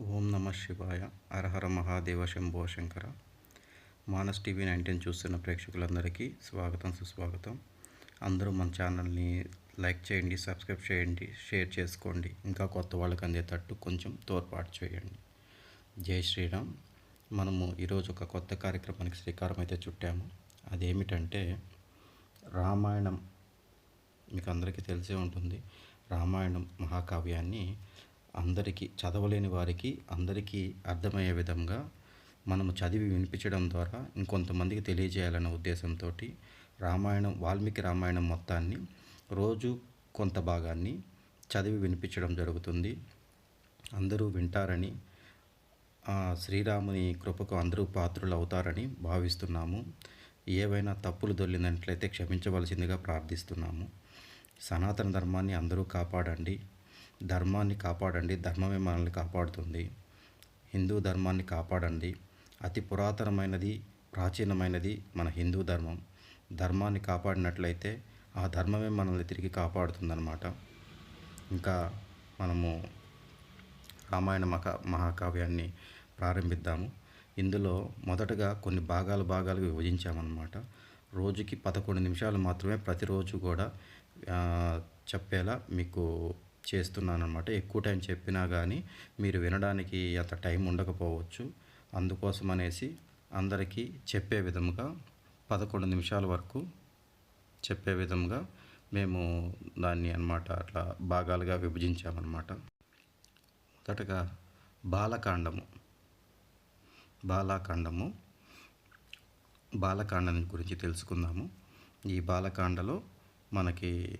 ఓం నమ శివాయ. అరహర మహాదేవ శంభో శంకర. మానస్ టీవీ నైన్టీన్ చూస్తున్న ప్రేక్షకులందరికీ స్వాగతం సుస్వాగతం. అందరూ మన ఛానల్ని లైక్ చేయండి సబ్స్క్రైబ్ చేయండి షేర్ చేసుకోండి. ఇంకా కొత్త వాళ్ళకి అందేటట్టు కొంచెం తోడ్పాటు చేయండి. జై శ్రీరామ్. మనము ఈరోజు ఒక కొత్త కార్యక్రమానికి శ్రీకారం అయితే చుట్టాము. అదేమిటంటే రామాయణం మీకు అందరికీ తెలిసే ఉంటుంది. రామాయణం మహాకావ్యాన్ని అందరికీ చదవలేని వారికి అందరికీ అర్థమయ్యే విధంగా మనము చదివి వినిపించడం ద్వారా ఇంకొంతమందికి తెలియజేయాలనే ఉద్దేశంతో రామాయణం వాల్మీకి రామాయణం మొత్తాన్ని రోజు కొంత భాగాన్ని చదివి వినిపించడం జరుగుతుంది. అందరూ వింటారని శ్రీరాముని కృపకు అందరూ పాత్రులు అవుతారని భావిస్తున్నాము. ఏవైనా తప్పులు దొల్లినట్లయితే క్షమించవలసిందిగా ప్రార్థిస్తున్నాము. సనాతన ధర్మాన్ని అందరూ కాపాడండి. ధర్మాన్ని కాపాడండి ధర్మమే మనల్ని కాపాడుతుంది. హిందూ ధర్మాన్ని కాపాడండి. అతి పురాతనమైనది ప్రాచీనమైనది మన హిందూ ధర్మం. ధర్మాన్ని కాపాడినట్లయితే ఆ ధర్మమే మనల్ని తిరిగి కాపాడుతుందన్నమాట. ఇంకా మనము రామాయణ మహా మహాకావ్యాన్ని ప్రారంభిద్దాము. ఇందులో మొదటగా కొన్ని భాగాలు భాగాలుగా విభజించామన్నమాట. రోజుకి పదకొండు నిమిషాలు మాత్రమే ప్రతిరోజు కూడా చెప్పేలా మీకు చేస్తున్నానమాట ఎక్కువ టైం చెప్పినా కానీ మీరు వినడానికి అంత టైం ఉండకపోవచ్చు. అందుకోసం అనేసి అందరికీ చెప్పే విధముగా పదకొండు నిమిషాల వరకు చెప్పే విధంగా మేము దాన్ని అన్నమాట అట్లా భాగాలుగా విభజించామన్నమాట. మొదటగా బాలకాండము. బాలకాండము. బాలకాండం గురించి తెలుసుకుందాము. ఈ బాలకాండలో మనకి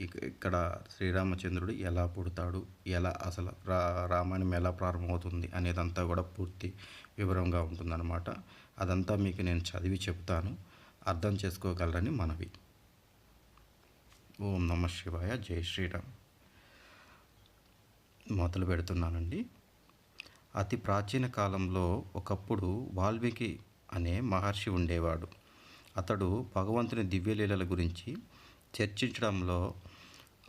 ఇక్కడ శ్రీరామచంద్రుడు ఎలా పుడతాడు ఎలా అసలు రా రామాయణం ఎలా ప్రారంభమవుతుంది అనేదంతా కూడా పూర్తి వివరంగా ఉంటుందన్నమాట. అదంతా మీకు నేను చదివి చెప్తాను. అర్థం చేసుకోగలరని మనవి. ఓం నమ శివాయ. జై శ్రీరామ్. మొదలు పెడుతున్నానండి. అతి ప్రాచీన కాలంలో ఒకప్పుడు వాల్మీకి అనే మహర్షి ఉండేవాడు. అతడు భగవంతుని దివ్యలీలల గురించి చర్చించడంలో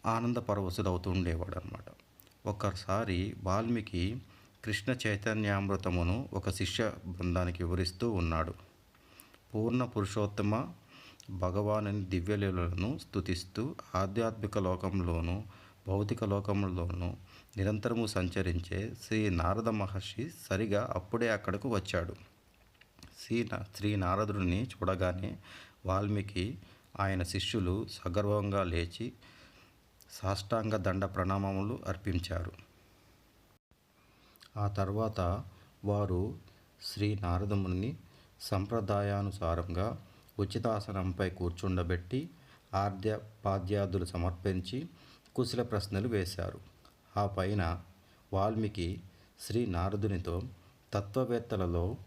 ఆనంద పరవశుడవుతూ ఉండేవాడు అనమాట ఒకసారి వాల్మీకి కృష్ణ చైతన్యామృతమును ఒక శిష్య బృందానికి వివరిస్తూ ఉన్నాడు. పూర్ణ పురుషోత్తమ భగవానుని దివ్యలీలను స్తుతిస్తూ ఆధ్యాత్మిక లోకంలోనూ భౌతిక లోకంలోనూ నిరంతరము సంచరించే శ్రీ నారద మహర్షి సరిగా అప్పుడే అక్కడకు వచ్చాడు. శ్రీ శ్రీ నారదుడిని చూడగానే వాల్మీకి ఆయన శిష్యులు సగర్వంగా లేచి సాష్టాంగ దండ ప్రణామములు అర్పించారు. ఆ తర్వాత వారు శ్రీ నారదముని సంప్రదాయానుసారంగా ఉచితాసనంపై కూర్చుండబెట్టి ఆర్ద్య పాద్యాదులు సమర్పించి కుశల ప్రశ్నలు వేశారు. ఆ పైన వాల్మీకి శ్రీ నారదునితో తత్వవేత్తలలో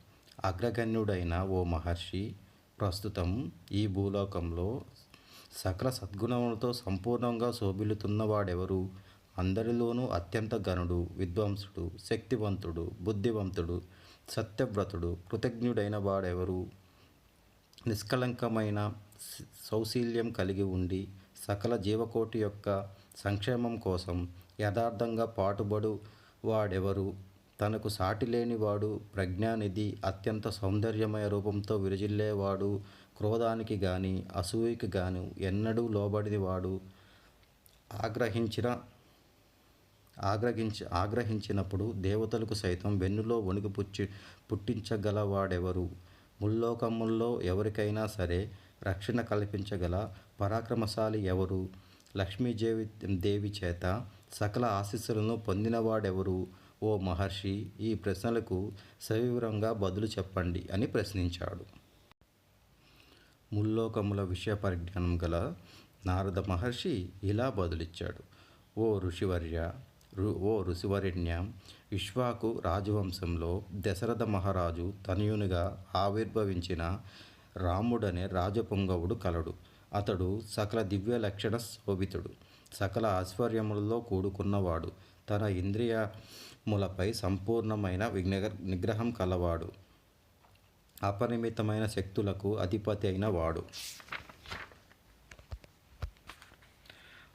అగ్రగణ్యుడైన ఓ మహర్షి ప్రస్తుతం ఈ భూలోకంలో సకల సద్గుణములతో సంపూర్ణంగా శోభిల్లుతున్నవాడెవరు? అందరిలోనూ అత్యంత ఘనుడు విద్వాంసుడు శక్తివంతుడు బుద్ధివంతుడు సత్యవ్రతుడు కృతజ్ఞుడైన వాడెవరు? నిష్కలంకమైన సౌశీల్యం కలిగి ఉండి సకల జీవకోటి యొక్క సంక్షేమం కోసం యథార్థంగా పాటుబడు వాడెవరు తనకు సాటి లేనివాడు ప్రజ్ఞానిధి అత్యంత సౌందర్యమయ రూపంతో విరజిల్లేవాడు క్రోధానికి గాని అసూయకి గాను ఎన్నడూ లోబడినవాడు ఆగ్రహించిన ఆగ్రహించి ఆగ్రహించినప్పుడు దేవతలకు సైతం వెన్నులో వణుకు పుచ్చి పుట్టించగలవాడెవరు? ముల్లోకముల్లో ఎవరికైనా సరే రక్షణ కల్పించగల పరాక్రమశాలి ఎవరు? లక్ష్మీదేవి దేవి చేత సకల ఆశీస్సులను పొందినవాడెవరు? ఓ మహర్షి ఈ ప్రశ్నలకు సవివరంగా బదులు చెప్పండి అని ప్రశ్నించాడు. ముల్లోకముల విషయ పరిజ్ఞానం గల నారద మహర్షి ఇలా బదులిచ్చాడు. ఓ ఋషివర్య రు- ఓ ఋషివరిణ్య విశ్వాకు రాజవంశంలో దశరథ మహారాజు తనయునిగా ఆవిర్భవించిన రాముడనే రాజపుంగవుడు కలడు. అతడు సకల దివ్య లక్షణ శోభితుడు. సకల ఐశ్వర్యములలో కూడుకున్నవాడు. తన ఇంద్రియములపై సంపూర్ణమైన విగ్న నిగ్రహం కలవాడు. అపరిమితమైన శక్తులకు అధిపతి అయిన వాడు.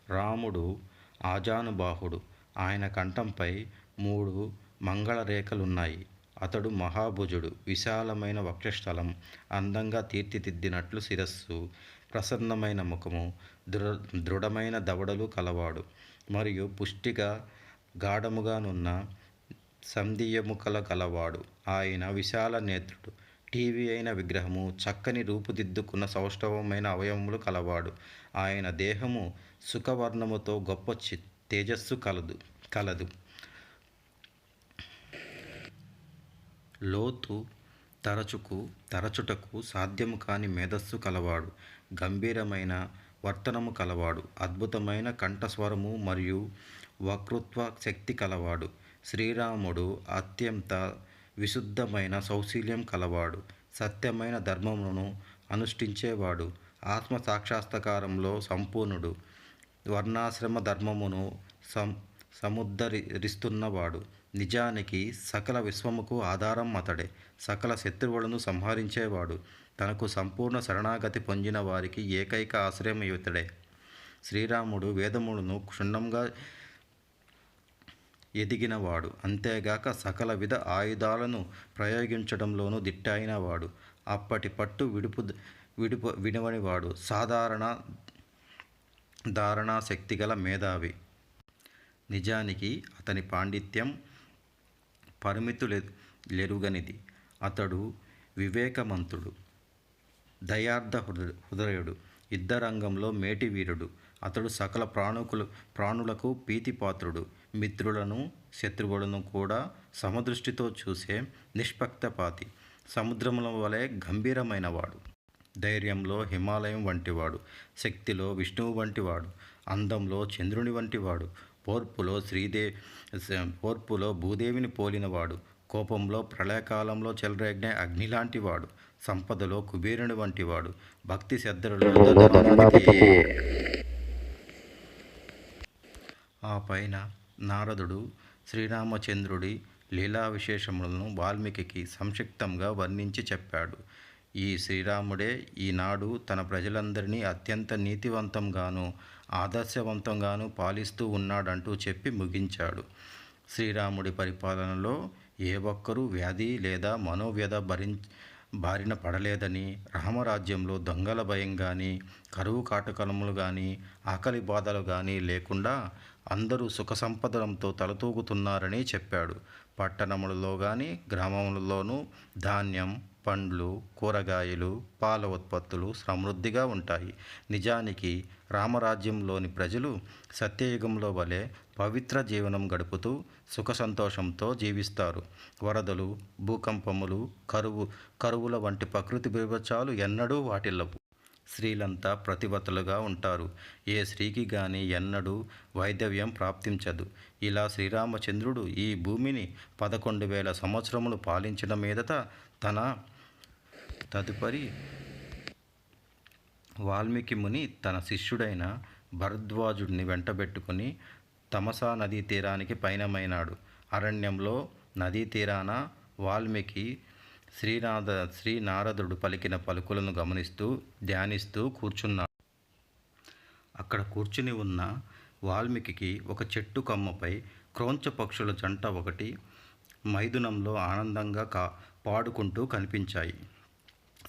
రాముడు ఆజానుబాహుడు. ఆయన కంఠంపై మూడు మంగళరేఖలున్నాయి అతడు మహాభుజుడు. విశాలమైన వక్షస్థలం. అందంగా తీర్చిదిద్దినట్లు శిరస్సు. ప్రసన్నమైన ముఖము. దృఢ దృఢమైన దవడలు కలవాడు. మరియు పుష్టిగా గాఢముగానున్న సంధియముకల కలవాడు. ఆయన విశాల నేత్రుడు. టీవీ అయిన విగ్రహము చక్కని రూపుదిద్దుకున్న సౌష్ఠవమైన అవయవములు కలవాడు. ఆయన దేహము సుఖవర్ణముతో గొప్ప చి తేజస్సు కలదు కలదు. లోతు తరచుకు తరచుటకు సాధ్యము కాని మేధస్సు కలవాడు. గంభీరమైన వర్తనము కలవాడు. అద్భుతమైన కంఠస్వరము మరియు వక్తృత్వ శక్తి కలవాడు. శ్రీరాముడు అత్యంత విశుద్ధమైన సౌశీల్యం కలవాడు. సత్యమైన ధర్మమును అనుష్ఠించేవాడు. ఆత్మ సాక్షాత్కారంలో సంపూర్ణుడు. వర్ణాశ్రమ ధర్మమును సం సముద్ధరిస్తున్నవాడు. నిజానికి సకల విశ్వముకు ఆధారం అతడే. సకల శత్రువులను సంహరించేవాడు. తనకు సంపూర్ణ శరణాగతి పొందిన వారికి ఏకైక ఆశ్రయం ఇతడే. శ్రీరాముడు వేదములను క్షుణ్ణంగా ఎదిగినవాడు. అంతేగాక సకల విధ ఆయుధాలను ప్రయోగించడంలోనూ దిట్టైనవాడు. అప్పటి పట్టు విడుపు విడుపు వినవనివాడు. సాధారణ ధారణా శక్తిగల మేధావి. నిజానికి అతని పాండిత్యం పరిమితులె లెరుగనిది. అతడు వివేకమంతుడు. దయార్థ హృద హృదయుడు. యుద్ధరంగంలో మేటివీరుడు. అతడు సకల ప్రాణుకులు ప్రాణులకు ప్రీతిపాత్రుడు. మిత్రులను శత్రువులను కూడా సమదృష్టితో చూసే నిష్పక్షపాతి సముద్రముల వలె గంభీరమైనవాడు. ధైర్యంలో హిమాలయం వంటివాడు. శక్తిలో విష్ణువు వంటివాడు. అందంలో చంద్రుని వంటివాడు. పోర్పులో శ్రీదే పోర్పులో భూదేవిని పోలినవాడు. కోపంలో ప్రళయకాలంలో చెలరేగిన అగ్ని లాంటివాడు సంపదలో కుబేరుని వంటివాడు. భక్తి శ్రద్ధలలో. ఆ పైన నారదుడు శ్రీరామచంద్రుడి లీలా విశేషములను వాల్మీకి సంక్షిప్తంగా వర్ణించి చెప్పాడు. ఈ శ్రీరాముడే ఈనాడు తన ప్రజలందరినీ అత్యంత నీతివంతంగాను ఆదర్శవంతంగాను పాలిస్తూ ఉన్నాడంటూ చెప్పి ముగించాడు. శ్రీరాముడి పరిపాలనలో ఏ ఒక్కరూ వ్యాధి లేదా మనోవ్యధ భరిం బారిన పడలేదని రామరాజ్యంలో దొంగల భయం కానీ కరువు కాటకలములు కానీ ఆకలి బాధలు కానీ లేకుండా అందరూ సుఖ సంపదలంతో తలతూగుతున్నారని చెప్పాడు. పట్టణములలో కానీ గ్రామములలోనూ ధాన్యం పండ్లు కూరగాయలు పాల ఉత్పత్తులు సమృద్ధిగా ఉంటాయి. నిజానికి రామరాజ్యంలోని ప్రజలు సత్యయుగంలో వలె పవిత్ర జీవనం గడుపుతూ సుఖ సంతోషంతో జీవిస్తారు. వరదలు భూకంపములు కరువు కరువుల వంటి ప్రకృతి బీభత్సాలు ఎన్నడూ వాటిల్లవు. స్త్రీలంతా ప్రతిభతలుగా ఉంటారు. ఏ స్త్రీకి గాని ఎన్నడూ వైదవ్యం ప్రాప్తించదు. ఇలా శ్రీరామచంద్రుడు ఈ భూమిని పదకొండు వేల సంవత్సరములు పాలించడం మీదట తన తదుపరి వాల్మీకి ముని తన శిష్యుడైన భరద్వాజుడిని వెంటబెట్టుకుని తమసా నదీ తీరానికి పయనమైనాడు. అరణ్యంలో నదీ తీరాన వాల్మీకి శ్రీనాథ శ్రీ నారదుడు పలికిన పలుకులను గమనిస్తూ ధ్యానిస్తూ కూర్చున్నాడు. అక్కడ కూర్చుని ఉన్న వాల్మీకి ఒక చెట్టు కొమ్మపై క్రోంచ పక్షుల జంట ఒకటి మైదునంలో ఆనందంగా కా పాడుకుంటూ కనిపించాయి.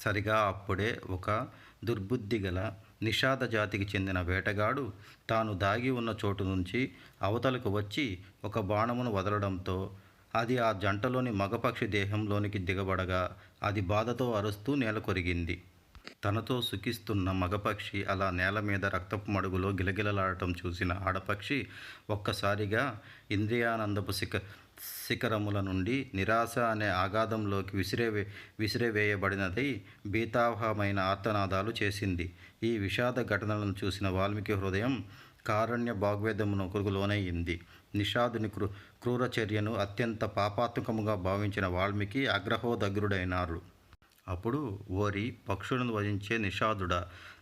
సరిగా అప్పుడే ఒక దుర్బుద్ధి గల నిషాద జాతికి చెందిన వేటగాడు తాను దాగి ఉన్న చోటు నుంచి అవతలకు వచ్చి ఒక బాణమును వదలడంతో అది ఆ జంటలోని మగపక్షి దేహంలోనికి దిగబడగా అది బాధతో అరుస్తూ నేల కొరిగింది. తనతో సుఖిస్తున్న మగపక్షి అలా నేల మీద రక్తపు మడుగులో గిలగిలలాడటం చూసిన ఆడపక్షి ఒక్కసారిగా ఇంద్రియానందపు శిఖ శిఖరముల నుండి నిరాశ అనే ఆఘాతంలోకి విసిరే విసిరేవేయబడినదై భీతావహమైన ఆర్తనాదాలు చేసింది. ఈ విషాద ఘటనలను చూసిన వాల్మీకి హృదయం కారణ్య భాగ్వేదమునకు లోనయ్యింది నిషాదుని క్రూ క్రూర చర్యను అత్యంత పాపాత్మకముగా భావించిన వాల్మీకి అగ్రహోదగ్రుడైనారు. అప్పుడు ఓరి పక్షులను వధించే నిషాదుడా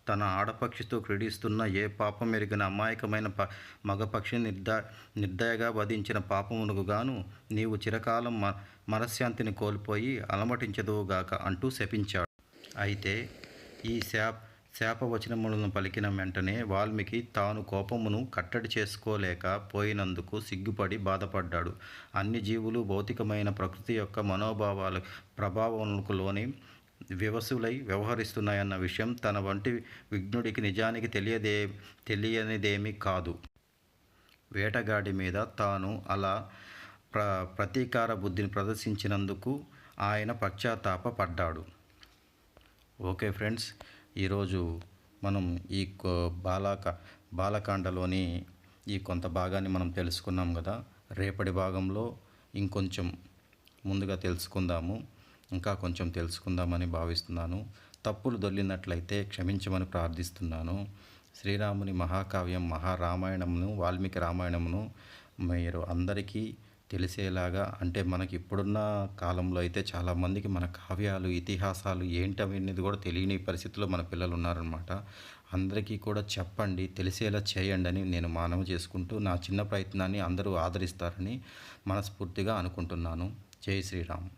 తన ఆడపక్షితో క్రీడిస్తున్న ఏ పాపం ఎరిగిన అమాయకమైన ప మగపక్షిని నిర్దా నిర్దయగా వధించిన పాపమునకు గాను నీవు చిరకాలం మ మనశ్శాంతిని కోల్పోయి అలమటించదువుగాక అంటూ శపించాడు. అయితే ఈ శాప్ శాపవచనములను పలికిన వెంటనే వాల్మీకి తాను కోపమును కట్టడి చేసుకోలేక పోయినందుకు సిగ్గుపడి బాధపడ్డాడు. అన్ని జీవులు భౌతికమైన ప్రకృతి యొక్క మనోభావాల ప్రభావములకు లోని వివసులై వ్యవహరిస్తున్నాయన్న విషయం తన వంటి విఘ్నుడికి నిజానికి తెలియదే తెలియనిదేమీ కాదు. వేటగాడి మీద తాను అలా ప్ర ప్రతీకార బుద్ధిని ప్రదర్శించినందుకు ఆయన పశ్చాత్తాప పడ్డాడు ఓకే ఫ్రెండ్స్ ఈరోజు మనం ఈ కో- బాలకాండలోని ఈ కొంత భాగాన్ని మనం తెలుసుకున్నాం కదా. రేపటి భాగంలో ఇంకొంచెం ముందుగా తెలుసుకుందాము. ఇంకా కొంచెం తెలుసుకుందామని భావిస్తున్నాను. తప్పులు దొల్లినట్లయితే క్షమించమని ప్రార్థిస్తున్నాను. శ్రీరాముని మహాకావ్యం మహారామాయణమును వాల్మీకి రామాయణమును మీరు అందరికీ తెలిసేలాగా అంటే మనకి ఇప్పుడున్న కాలంలో అయితే చాలామందికి మన కావ్యాలు ఇతిహాసాలు ఏంటవి అనేది కూడా తెలియని పరిస్థితిలో మన పిల్లలు ఉన్నారనమాట అందరికీ కూడా చెప్పండి తెలిసేలా చేయండి అని నేను మానవ చేసుకుంటూ నా చిన్న ప్రయత్నాన్ని అందరూ ఆదరిస్తారని మనస్ఫూర్తిగా అనుకుంటున్నాను. జై శ్రీరామ్.